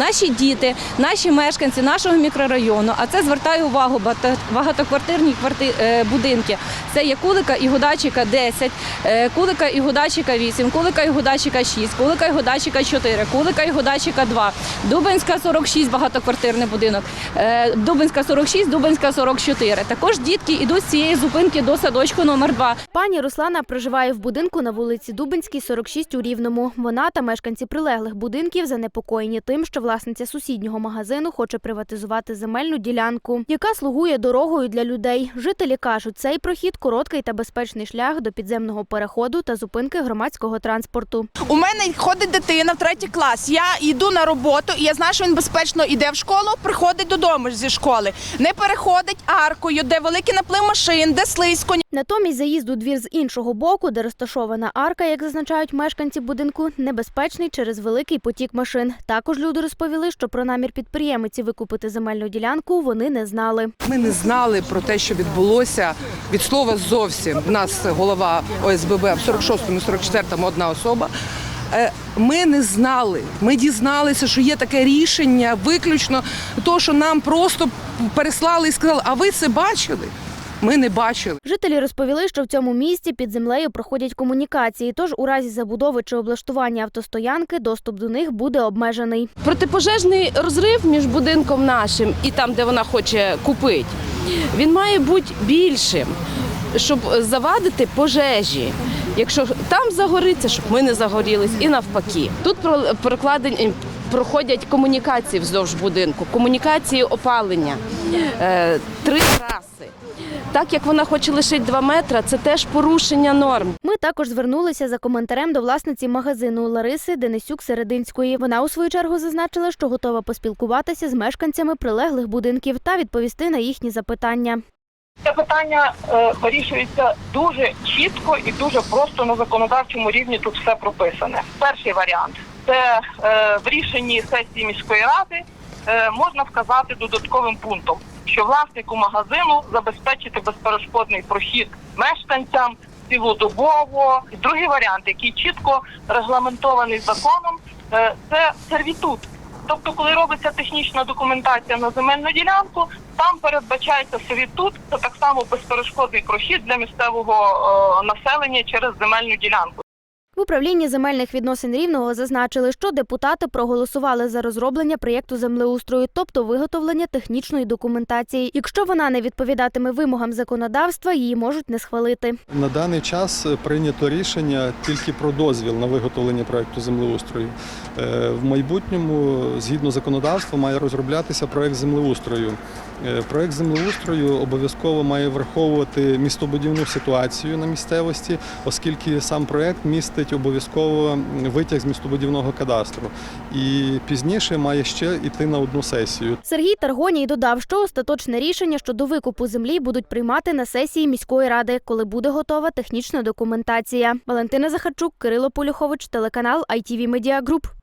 наші діти, наші мешканці нашого мікрорайону, а це звертаю увагу багато- багатоквартирні е, будинки. Це є Кулика і Гудачика 10, е, Кулика і Гудачика 8, Кулика і Гудачика 6, Кулика і Гудачика 4, Кулика і Гудачика 2, Дубинська 46, багатоквартирний будинок, е, Дубинська 46, Дубинська 44. Також дітки йдуть з цієї зупинки до садочку номер 2. Пані Руслана проживає в будинку на вулиці Дубинській, 46 у Рівному. Вона та мешканці прилеглих будинків занепокоєні тим, що власниця сусіднього магазину хоче приватизувати земельну ділянку, яка слугує дорогою для людей. Жителі кажуть, цей прохід короткий та безпечний шлях до підземного переходу та зупинки громадського транспорту. У мене ходить дитина в третій клас. Я йду на роботу, і я знаю, що він безпечно йде в школу, приходить додому зі школи. Не переходить аркою, де великий наплив машин, де слизько. Натомість заїзд у двір з іншого боку, де розташована арка, як зазначають мешканці будинку, небезпечний через великий потік машин. Також люди розповіли, що про намір підприємиці викупити земельну ділянку вони не знали. Ми не знали про те, що відбулося від слова зовсім. У нас голова ОСББ в 46-му, 44-му одна особа. Е, Ми не знали. Ми дізналися, що є таке рішення виключно того, що нам просто переслали і сказали, а ви це бачили? Ми не бачили. Жителі розповіли, що в цьому місці під землею проходять комунікації, тож у разі забудови чи облаштування автостоянки доступ до них буде обмежений. протипожежний розрив між будинком нашим і там, де вона хоче купити, він має бути більшим, щоб завадити пожежі. Якщо там загориться, щоб ми не загорілись, і навпаки. Тут про- прокладені проходять комунікації вздовж будинку, комунікації опалення, е, три траси. Так як вона хоче лишити 2 метри, це теж порушення норм. Ми також звернулися за коментарем до власниці магазину Лариси Денисюк Серединської. Вона у свою чергу зазначила, що готова поспілкуватися з мешканцями прилеглих будинків та відповісти на їхні запитання. Це питання е, вирішується дуже чітко і дуже просто на законодавчому рівні. Тут все прописане. Перший варіант це е, в рішенні сесії міської ради е, можна вказати додатковим пунктом, що власнику магазину забезпечити безперешкодний прохід мешканцям цілодобово. Другий варіант, який чітко регламентований законом, е, це сервітут. Тобто, коли робиться технічна документація на земельну ділянку, там передбачається сервітут, це так само безперешкодний прохід для місцевого населення через земельну ділянку. В управлінні земельних відносин рівного зазначили, що депутати проголосували за розроблення проєкту землеустрою, тобто виготовлення технічної документації. Якщо вона не відповідатиме вимогам законодавства, її можуть не схвалити. На даний час прийнято рішення тільки про дозвіл на виготовлення проекту землеустрою. Е, В майбутньому, згідно законодавства, має розроблятися проект землеустрою. Е, Проект землеустрою обов'язково має враховувати містобудівну ситуацію на місцевості, оскільки сам проект містить обов'язково витяг з містобудівного кадастру. І пізніше має ще йти на одну сесію. Сергій Таргоній додав, що остаточне рішення щодо викупу землі будуть приймати на сесії міської ради, коли буде готова технічна документація. Валентина Захарчук, Кирило Полюхович, телеканал ITV Media Group.